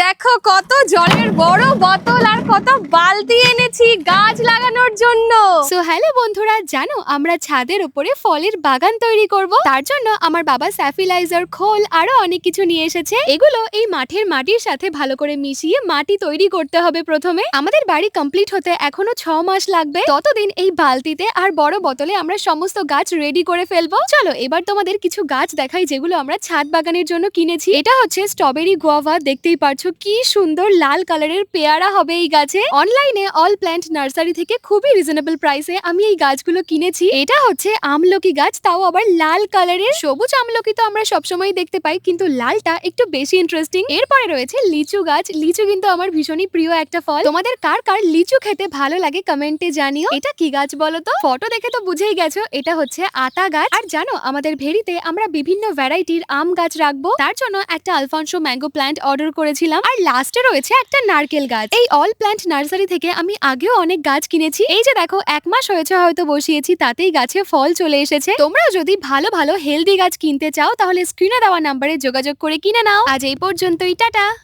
দেখো কত জলের বড় আর কত বালতি এনেছি গাছ লাগানোর জন্য। সো হ্যালো বন্ধুরা, জানো আমরা ছাদের উপরে ফলের বাগান তৈরি করব? তার জন্য আমার বাবা স্যাফিলাইজার, খোল, আরও অনেক কিছু নিয়ে এসেছে। এগুলো এই মাঠের মাটির সাথে ভালো করে মিশিয়ে মাটি তৈরি করতে হবে প্রথমে। আমাদের বাড়ি কমপ্লিট হতে এখনও ছ মাস লাগবে। ততদিন এই বালতিতে আর বড় বোতলে আমরা সমস্ত গাছ রেডি করে ফেলব। চলো, এবার তোমাদের কিছু গাছ দেখাই যেগুলো আমরা ছাদ বাগানের জন্য কিনেছি। এটা হচ্ছে স্ট্রবেরি গোয়াভা দেখতেই পারছ কি সুন্দর লাল কালারের পেয়ারা হবে এই গাছে। অনলাইনে অল প্ল্যান্ট নার্সারি থেকে খুবই রিজনেবল প্রাইসে আমি এই গাছগুলো কিনেছি। এটা হচ্ছে আমলকি গাছ, তাও আবার লাল কালারের সবুজ আমলকি তো আমরা সবসময় দেখতে পাই, কিন্তু লালটা একটু বেশি ইন্টারেস্টিং এরপরে রয়েছে লিচু গাছ। লিচু কিন্তু আমার ভীষণই প্রিয় একটা ফল। তোমাদের কার কার লিচু খেতে ভালো লাগে কমেন্টে জানিও। এটা কি গাছ বলো তো? ফটো দেখে তো বুঝেই গেছো, এটা হচ্ছে আতা গাছ। আর জানো, আমাদের ভেরিতে আমরা বিভিন্ন ভ্যারাইটির আম গাছ রাখব। তার জন্য একটা আলফানসো ম্যাঙ্গো প্ল্যান্ট অর্ডার করেছিলাম। আর লাস্টে রয়েছে একটা নারকেল গাছ। এই অল প্ল্যান্ট নার্সারি থেকে আমি আগেও অনেক গাছ কিনেছি। এই যে দেখো, এক মাস হয়েছে হয়তো বসিয়েছি, তাতেই গাছে ফল চলে এসেছে। তোমরাও যদি ভালো ভালো হেলদি গাছ কিনতে চাও, তাহলে স্ক্রিনে দেওয়া নাম্বারে যোগাযোগ করে কিনে নাও। আজ এই পর্যন্তই, টাটা!